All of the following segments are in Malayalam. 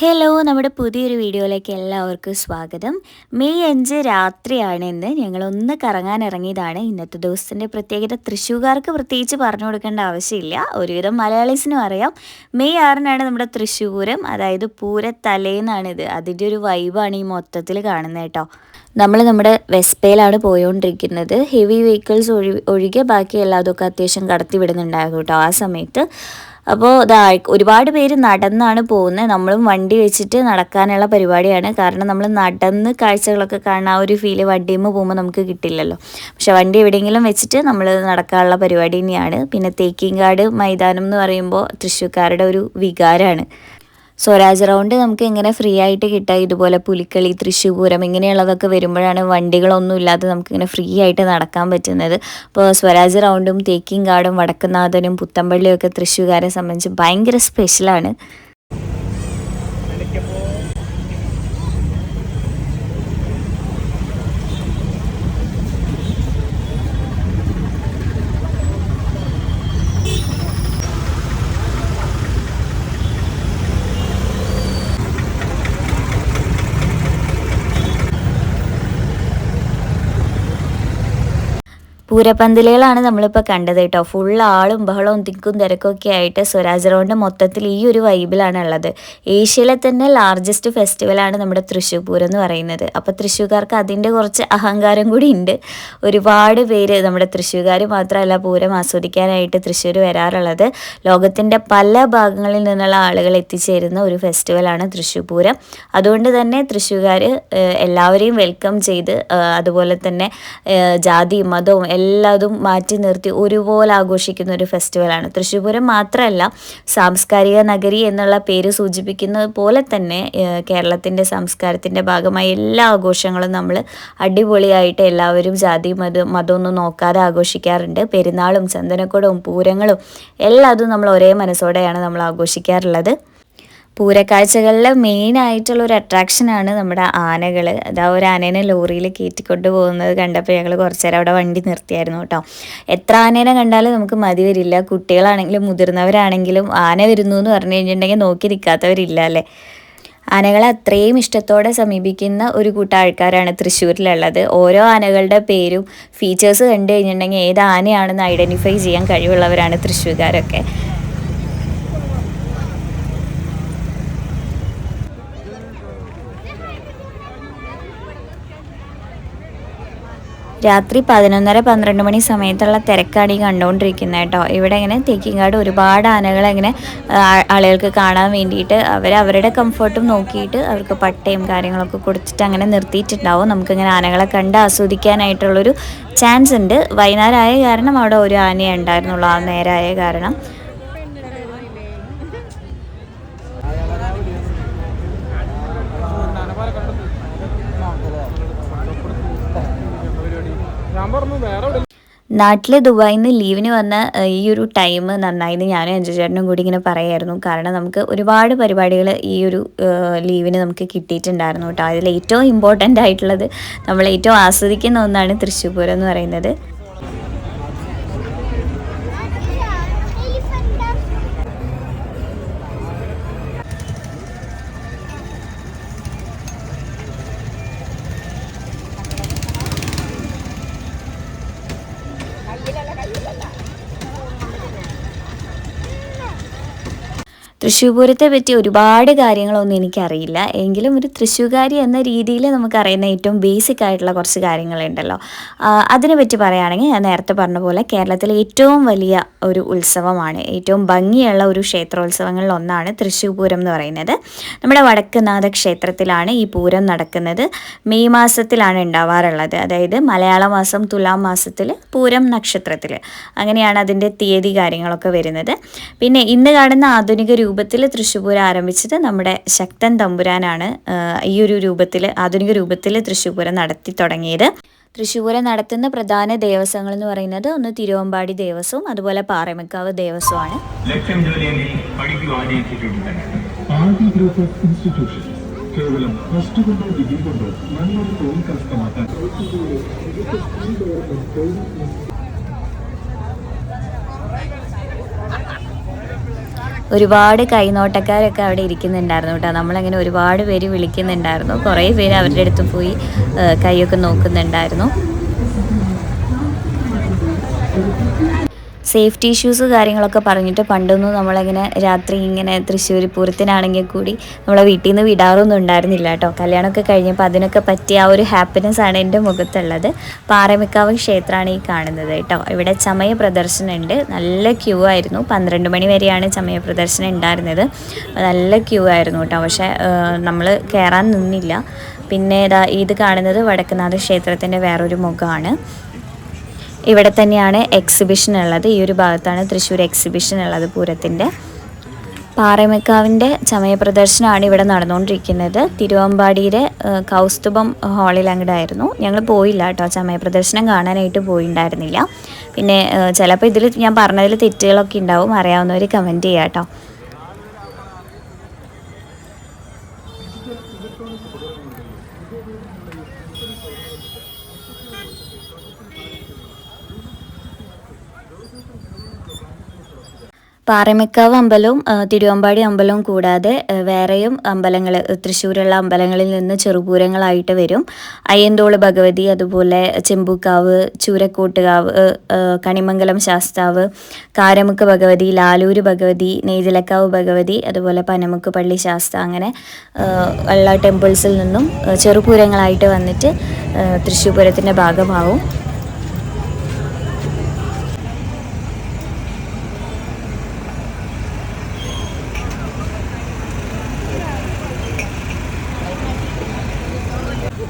ഹലോ നമ്മുടെ പുതിയൊരു വീഡിയോയിലേക്ക് എല്ലാവർക്കും സ്വാഗതം. മെയ് അഞ്ച് രാത്രിയാണ് ഇന്ന്. ഞങ്ങളൊന്ന് കറങ്ങാൻ ഇറങ്ങിയതാണ്. ഇന്നത്തെ ദിവസത്തിന്റെ പ്രത്യേകത തൃശ്ശൂർക്കാർക്ക് പ്രത്യേകിച്ച് പറഞ്ഞു കൊടുക്കേണ്ട ആവശ്യമില്ല. ഒരുവിധം മലയാളീസിനും അറിയാം. മെയ് ആറിനാണ് നമ്മുടെ തൃശ്ശൂരം. അതായത് പൂരത്തലേന്നാണിത് അതിന്റെ ഒരു വൈബാണ് ഈ മൊത്തത്തിൽ കാണുന്നത് കേട്ടോ. നമ്മൾ നമ്മുടെ വെസ്പയിലാണ് പോയോണ്ടിരിക്കുന്നത്. ഹെവി വെഹിക്കിൾസ് ഒഴി ഒഴികെ ബാക്കി എല്ലാതൊക്കെ അത്യാവശ്യം കടത്തി കേട്ടോ ആ സമയത്ത്. അപ്പോൾ ഇതാ ഒരുപാട് പേര് നടന്നാണ് പോകുന്നത് നമ്മളും വണ്ടി വെച്ചിട്ട് നടക്കാനുള്ള പരിപാടിയാണ്. കാരണം നമ്മൾ നടന്ന് കാഴ്ചകളൊക്കെ കാണാൻ ആ ഒരു ഫീൽ വണ്ടിയുമ്പോൾ പോകുമ്പോൾ നമുക്ക് കിട്ടില്ലല്ലോ. പക്ഷെ വണ്ടി എവിടെയെങ്കിലും വെച്ചിട്ട് നമ്മൾ നടക്കാനുള്ള പരിപാടി തന്നെയാണ്. പിന്നെ തേക്കിങ്കാട് മൈതാനം എന്ന് പറയുമ്പോൾ തൃശ്ശൂർക്കാരുടെ ഒരു വികാരമാണ് സ്വരാജ് റൗണ്ട് നമുക്ക് എങ്ങനെ ഫ്രീ ആയിട്ട് കിട്ടുക ഇതുപോലെ പുലിക്കളി തൃശ്ശൂപൂരം ഇങ്ങനെയുള്ളതൊക്കെ വരുമ്പോഴാണ് വണ്ടികളൊന്നും ഇല്ലാതെ നമുക്കിങ്ങനെ ഫ്രീ ആയിട്ട് നടക്കാൻ പറ്റുന്നത്. അപ്പോൾ സ്വരാജ് റൗണ്ടും തേക്കിങ്കാടും വടക്കുന്നാഥനും പുത്തമ്പള്ളിയും ഒക്കെ തൃശ്ശൂകാരെ സംബന്ധിച്ച് ഭയങ്കര സ്പെഷ്യലാണ് പൂരപ്പന്തലുകളാണ് നമ്മളിപ്പോൾ കണ്ടത് കേട്ടോ. ഫുൾ ആളും ബഹളവും തിക്കും തിരക്കൊക്കെ ആയിട്ട് സ്വരാജ് റൗണ്ട് മൊത്തത്തിൽ ഈ ഒരു വൈബിലാണ് ഉള്ളത്. ഏഷ്യയിലെ തന്നെ ലാർജസ്റ്റ് ഫെസ്റ്റിവലാണ് നമ്മുടെ തൃശ്ശൂർ പൂരം എന്ന് പറയുന്നത്. അപ്പോൾ തൃശ്ശൂർക്കാർക്ക് അതിന്റെ കുറച്ച് അഹങ്കാരം കൂടി ഉണ്ട്. ഒരുപാട് പേര് നമ്മുടെ തൃശ്ശൂർക്കാർ മാത്രമല്ല പൂരം ആസ്വദിക്കാനായിട്ട് തൃശ്ശൂർ വരാറുള്ളത്. ലോകത്തിന്റെ പല ഭാഗങ്ങളിൽ നിന്നുള്ള ആളുകൾ എത്തിച്ചേരുന്ന ഒരു ഫെസ്റ്റിവലാണ് തൃശ്ശൂർ പൂരം. അതുകൊണ്ട് തന്നെ തൃശ്ശൂർക്കാർ എല്ലാവരെയും വെൽക്കം ചെയ്ത് അതുപോലെ തന്നെ ജാതി മതവും എല്ലാതും മാറ്റി നിർത്തി ഒരുപോലെ ആഘോഷിക്കുന്ന ഒരു ഫെസ്റ്റിവലാണ് തൃശ്ശൂർ പൂരം മാത്രമല്ല സാംസ്കാരിക നഗരി എന്നുള്ള പേര് സൂചിപ്പിക്കുന്നത് പോലെ തന്നെ കേരളത്തിന്റെ സംസ്കാരത്തിന്റെ ഭാഗമായ എല്ലാ ആഘോഷങ്ങളും നമ്മൾ അടിപൊളിയായിട്ട് എല്ലാവരും ജാതി മത മതമൊന്നും നോക്കാതെ ആഘോഷിക്കാറുണ്ട്. പെരുന്നാളും ചന്ദനക്കുടവും പൂരങ്ങളും എല്ലാതും നമ്മൾ ഒരേ മനസ്സോടെയാണ് നമ്മൾ ആഘോഷിക്കാറുള്ളത്. പൂരക്കാഴ്ചകളിൽ മെയിൻ ആയിട്ടുള്ള ഒരു അട്രാക്ഷനാണ് നമ്മുടെ ആനകൾ അതാ ഒരു ആനേനെ ലോറിയിൽ കയറ്റിക്കൊണ്ട് പോകുന്നത് കണ്ടപ്പോൾ ഞങ്ങൾ കുറച്ച് നേരം അവിടെ വണ്ടി നിർത്തിയായിരുന്നു കേട്ടോ. എത്ര ആനേനെ കണ്ടാലും നമുക്ക് മതി വരില്ല. കുട്ടികളാണെങ്കിലും മുതിർന്നവരാണെങ്കിലും ആന വരുന്നു എന്ന് പറഞ്ഞു കഴിഞ്ഞിട്ടുണ്ടെങ്കിൽ നോക്കി നിൽക്കാത്തവരില്ല അല്ലേ? ആനകളെ അത്രയും ഇഷ്ടത്തോടെ സമീപിക്കുന്ന ഒരു കൂട്ടം ആൾക്കാരാണ് തൃശ്ശൂരിലുള്ളത്. ഓരോ ആനകളുടെ പേരും ഫീച്ചേഴ്സ് കണ്ടു കഴിഞ്ഞിട്ടുണ്ടെങ്കിൽ ഏത് ആനയാണെന്ന് ഐഡന്റിഫൈ ചെയ്യാൻ കഴിവുള്ളവരാണ് തൃശ്ശൂർക്കാരൊക്കെ. രാത്രി പതിനൊന്നര പന്ത്രണ്ട് മണി സമയത്തുള്ള തിരക്കാണ് ഈ കണ്ടുകൊണ്ടിരിക്കുന്നത് കേട്ടോ. ഇവിടെ ഇങ്ങനെ തേക്കിങ്ങാട് ഒരുപാട് ആനകളെ ഇങ്ങനെ ആളുകൾക്ക് കാണാൻ വേണ്ടിയിട്ട് അവർ അവരുടെ കംഫർട്ടും നോക്കിയിട്ട് അവർക്ക് പട്ടയും കാര്യങ്ങളൊക്കെ കൊടുത്തിട്ട് അങ്ങനെ നിർത്തിയിട്ടുണ്ടാവും. നമുക്കിങ്ങനെ ആനകളെ കണ്ട് ആസ്വദിക്കാനായിട്ടുള്ളൊരു ചാൻസ് ഉണ്ട്. വൈകുന്നേരമായ കാരണം അവിടെ ഒരു ആനയെ ഉണ്ടായിരുന്നുള്ളൂ. ആ നേരമായ കാരണം. നാട്ടിൽ ദുബായിൽ നിന്ന് ലീവിന് വന്ന ഈ ഒരു ടൈം നന്നായി ഞാനും അഞ്ചു ചേട്ടനും കൂടി ഇങ്ങനെ പറയായിരുന്നു. കാരണം നമുക്ക് ഒരുപാട് പരിപാടികൾ ഈ ഒരു ലീവിന് നമുക്ക് കിട്ടിയിട്ടുണ്ടായിരുന്നു കേട്ടോ. അതിൽ ഏറ്റവും ഇമ്പോർട്ടന്റ് ആയിട്ടുള്ളത് നമ്മൾ ഏറ്റവും ആസ്വദിക്കുന്ന ഒന്നാണ് തൃശ്ശൂർ പൂരം എന്ന് പറയുന്നത്. തൃശ്ശൂർ പൂരത്തെ പറ്റി ഒരുപാട് കാര്യങ്ങളൊന്നും എനിക്കറിയില്ല. എങ്കിലും ഒരു തൃശ്ശൂർകാരി എന്ന രീതിയിൽ നമുക്കറിയുന്ന ഏറ്റവും ബേസിക് ആയിട്ടുള്ള കുറച്ച് കാര്യങ്ങളുണ്ടല്ലോ. അതിനെപ്പറ്റി പറയുകയാണെങ്കിൽ ഞാൻ നേരത്തെ പറഞ്ഞ പോലെ കേരളത്തിലെ ഏറ്റവും വലിയ ഒരു ഉത്സവമാണ്. ഏറ്റവും ഭംഗിയുള്ള ഒരു ക്ഷേത്രോത്സവങ്ങളിൽ ഒന്നാണ് തൃശ്ശൂർ പൂരം എന്ന് പറയുന്നത്. നമ്മുടെ വടക്കുനാഥ ക്ഷേത്രത്തിലാണ് ഈ പൂരം നടക്കുന്നത്. മെയ് മാസത്തിലാണ് ഉണ്ടാവാറുള്ളത്. അതായത് മലയാള മാസം തുലാം മാസത്തിൽ പൂരം നക്ഷത്രത്തിൽ. അങ്ങനെയാണ് അതിന്റെ തീയതി കാര്യങ്ങളൊക്കെ വരുന്നത്. പിന്നെ ഇന്ന് കാണുന്ന ആധുനിക രൂപ രൂപത്തിൽ തൃശ്ശൂപൂരം ആരംഭിച്ചത് നമ്മുടെ ശക്തൻ തമ്പുരാനാണ്. ഈ ഒരു രൂപത്തിൽ ആധുനിക രൂപത്തിൽ തൃശ്ശൂപൂരം നടത്തി തുടങ്ങിയത്. തൃശ്ശൂപൂരം നടത്തുന്ന പ്രധാന ദേവസ്വങ്ങൾ എന്ന് പറയുന്നത് ഒന്ന് തിരുവമ്പാടി ദേവസ്വം അതുപോലെ പാറമക്കാവ് ദേവസ്വമാണ്. കേവലം ഫസ്റ്റ് കൊണ്ടോ ഡിഗ്രി കൊണ്ടോ നല്ലൊരു തൊഴിൽ കരസ്ഥമാക്കാൻ ഒരുപാട് കൈനോട്ടക്കാരൊക്കെ അവിടെ ഇരിക്കുന്നുണ്ടായിരുന്നു കേട്ടോ. നമ്മളങ്ങനെ ഒരുപാട് പേര് വിളിക്കുന്നുണ്ടായിരുന്നു. കുറേ പേര് അവരുടെ അടുത്ത് പോയി കൈയൊക്കെ നോക്കുന്നുണ്ടായിരുന്നു. സേഫ്റ്റി ഇഷ്യൂസ് കാര്യങ്ങളൊക്കെ പറഞ്ഞിട്ട് പണ്ടൊന്നും നമ്മളിങ്ങനെ രാത്രി ഇങ്ങനെ തൃശ്ശൂർ പൂരത്തിനാണെങ്കിൽ കൂടി നമ്മളെ വീട്ടിൽ നിന്ന് വിടാറൊന്നും ഉണ്ടായിരുന്നില്ല കേട്ടോ. കല്യാണമൊക്കെ കഴിഞ്ഞപ്പോൾ അതിനൊക്കെ പറ്റിയ ആ ഒരു ഹാപ്പിനെസ് ആണ് എന്റെ മുഖത്തുള്ളത്. പാറമിക്കാവ് ക്ഷേത്രമാണ് ഈ കാണുന്നത് കേട്ടോ. ഇവിടെ ചമയ പ്രദർശനം ഉണ്ട്. നല്ല ക്യൂ ആയിരുന്നു. പന്ത്രണ്ട് മണി വരെയാണ് ചമയ പ്രദർശനം ഉണ്ടായിരുന്നത്. നല്ല ക്യൂ ആയിരുന്നു കേട്ടോ. പക്ഷേ നമ്മൾ കയറാൻ നിന്നില്ല. പിന്നെ ഇതാ ഇത് കാണുന്നത് വടക്കുന്നാഥ ക്ഷേത്രത്തിന്റെ വേറൊരു മുഖമാണ്. ഇവിടെ തന്നെയാണ് എക്സിബിഷൻ ഉള്ളത്. ഈ ഒരു ഭാഗത്താണ് തൃശ്ശൂർ എക്സിബിഷൻ ഉള്ളത് പൂരത്തിന്റെ. പാറമേക്കാവിന്റെ ചമയ പ്രദർശനമാണ് ഇവിടെ നടന്നുകൊണ്ടിരിക്കുന്നത്. തിരുവമ്പാടിയിലെ കൗസ്തുഭം ഹാളിൽ അങ്ങോട്ടായിരുന്നു ഞങ്ങൾ പോയില്ല കേട്ടോ ചമയ പ്രദർശനം കാണാനായിട്ട് പോയിണ്ടായിരുന്നില്ല. പിന്നെ ചിലപ്പോൾ ഇതിൽ ഞാൻ പറഞ്ഞതിൽ തെറ്റുകളൊക്കെ ഉണ്ടാവും. അറിയാവുന്നവർ കമന്റ് ചെയ്യാം കേട്ടോ. പാറമേക്കാവ് അമ്പലവും തിരുവമ്പാടി അമ്പലവും കൂടാതെ വേറെയും അമ്പലങ്ങൾ തൃശ്ശൂരുള്ള അമ്പലങ്ങളിൽ നിന്ന് ചെറുപൂരങ്ങളായിട്ട് വരും. അയ്യന്തോൾ ഭഗവതി അതുപോലെ ചെമ്പൂക്കാവ് ചൂരക്കോട്ടുകാവ് കണിമംഗലം ശാസ്താവ് കാരമുക്ക് ഭഗവതി ലാലൂര് ഭഗവതി നെയ്തിലക്കാവ് ഭഗവതി അതുപോലെ പനമുക്ക് പള്ളി ശാസ്ത അങ്ങനെ ഉള്ള ടെമ്പിൾസിൽ നിന്നും ചെറുപൂരങ്ങളായിട്ട് വന്നിട്ട് തൃശ്ശൂർ പൂരത്തിന്റെ ഭാഗമാവും.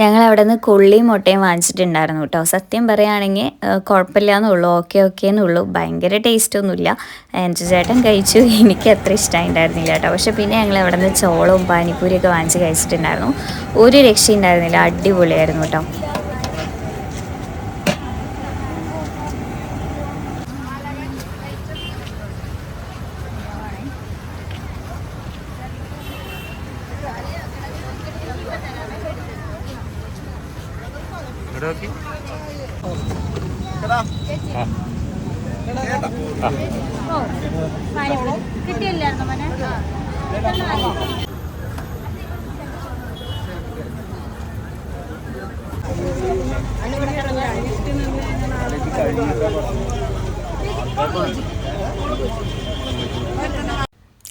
ഞങ്ങൾ അവിടെ നിന്ന് കൊള്ളിയും മുട്ടയും വാങ്ങിച്ചിട്ടുണ്ടായിരുന്നു കേട്ടോ. സത്യം പറയുകയാണെങ്കിൽ കുഴപ്പമില്ല എന്നുള്ളൂ ഓക്കെ ഓക്കെ എന്നുള്ളൂ. ഭയങ്കര ടേസ്റ്റ് ഒന്നുമില്ല. എന്റെ ചേട്ടൻ കഴിച്ചു. എനിക്ക് അത്ര ഇഷ്ടമായിട്ടുണ്ടായിരുന്നില്ല കേട്ടോ. പക്ഷെ പിന്നെ ഞങ്ങൾ അവിടെ നിന്ന് ചോളവും പാനിപ്പൂരിയൊക്കെ വാങ്ങിച്ച് കഴിച്ചിട്ടുണ്ടായിരുന്നു. ഒരു രക്ഷയുണ്ടായിരുന്നില്ല. അടിപൊളിയായിരുന്നു കേട്ടോ.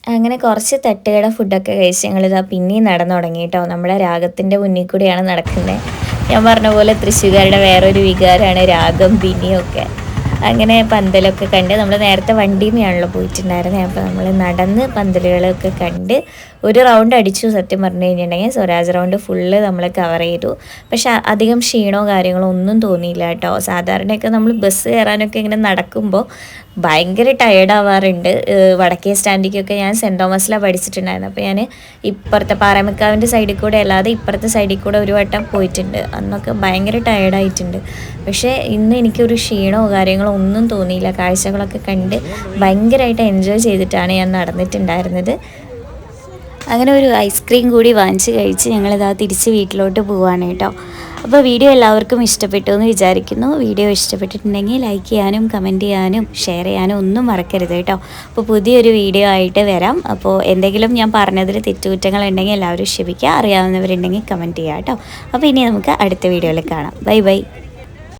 അങ്ങനെ കുറച്ച് തട്ടുകട ഫുഡൊക്കെ കഴിച്ച് ഞങ്ങളിതാ പിന്നെയും നടന്നു തുടങ്ങി കേട്ടോ. നമ്മുടെ രാഗത്തിന്റെ മുന്നിൽ കൂടിയാണ് നടക്കുന്നത് ഞാൻ പറഞ്ഞ പോലെ തൃശ്ശൂകാരുടെ വേറൊരു വികാരമാണ് രാഗം പിന്നിയൊക്കെ അങ്ങനെ പന്തലൊക്കെ കണ്ട് നമ്മൾ നേരത്തെ വണ്ടിയുമാണല്ലോ പോയിട്ടുണ്ടായിരുന്നത് അപ്പോൾ നമ്മൾ നടന്ന് പന്തലുകളൊക്കെ കണ്ട് ഒരു റൗണ്ട് അടിച്ചു സത്യം പറഞ്ഞു കഴിഞ്ഞിട്ടുണ്ടെങ്കിൽ സ്വരാജ് റൗണ്ട് ഫുള്ള് നമ്മൾ കവർ ചെയ്തു. പക്ഷെ അധികം ക്ഷീണോ കാര്യങ്ങളോ ഒന്നും തോന്നിയില്ല കേട്ടോ. സാധാരണയൊക്കെ നമ്മൾ ബസ് കയറാനൊക്കെ ഇങ്ങനെ നടക്കുമ്പോൾ ഭയങ്കര ടയേർഡ് ആവാറുണ്ട്. വടക്കേ സ്റ്റാൻഡിക്കൊക്കെ ഞാൻ സെന്റ് തോമസിലാണ് പഠിച്ചിട്ടുണ്ടായിരുന്നു. അപ്പോൾ ഞാൻ ഇപ്പുറത്തെ പാറമക്കാവിന്റെ സൈഡിൽ കൂടെ അല്ലാതെ ഇപ്പുറത്തെ സൈഡിൽ കൂടെ ഒരു വട്ടം പോയിട്ടുണ്ട്. അന്നൊക്കെ ഭയങ്കര ടയേർഡായിട്ടുണ്ട് പക്ഷേ ഇന്ന് എനിക്കൊരു ക്ഷീണമോ കാര്യങ്ങളോ ഒന്നും തോന്നിയില്ല. കാഴ്ചകളൊക്കെ കണ്ട് ഭയങ്കരമായിട്ട് എൻജോയ് ചെയ്തിട്ടാണ് ഞാൻ നടന്നിട്ടുണ്ടായിരുന്നത്. അങ്ങനെ ഒരു ഐസ്ക്രീം കൂടി വാങ്ങിച്ച് കഴിച്ച് ഞങ്ങളിതാ തിരിച്ച് വീട്ടിലോട്ട് പോവാണ് കേട്ടോ. അപ്പോൾ വീഡിയോ എല്ലാവർക്കും ഇഷ്ടപ്പെട്ടു എന്ന് വിചാരിക്കുന്നു. വീഡിയോ ഇഷ്ടപ്പെട്ടിട്ടുണ്ടെങ്കിൽ ലൈക്ക് ചെയ്യാനും കമന്റ് ചെയ്യാനും ഷെയർ ചെയ്യാനും ഒന്നും മറക്കരുത് കേട്ടോ. അപ്പോൾ പുതിയൊരു വീഡിയോ ആയിട്ട് വരാം. അപ്പോൾ എന്തെങ്കിലും ഞാൻ പറഞ്ഞതിൽ തെറ്റുകുറ്റങ്ങൾ ഉണ്ടെങ്കിൽ എല്ലാവരും ക്ഷമിക്കുക. അറിയാവുന്നവരുണ്ടെങ്കിൽ കമന്റ് ചെയ്യാം കേട്ടോ. അപ്പോൾ ഇനി നമുക്ക് അടുത്ത വീഡിയോയിൽ കാണാം. Bye bye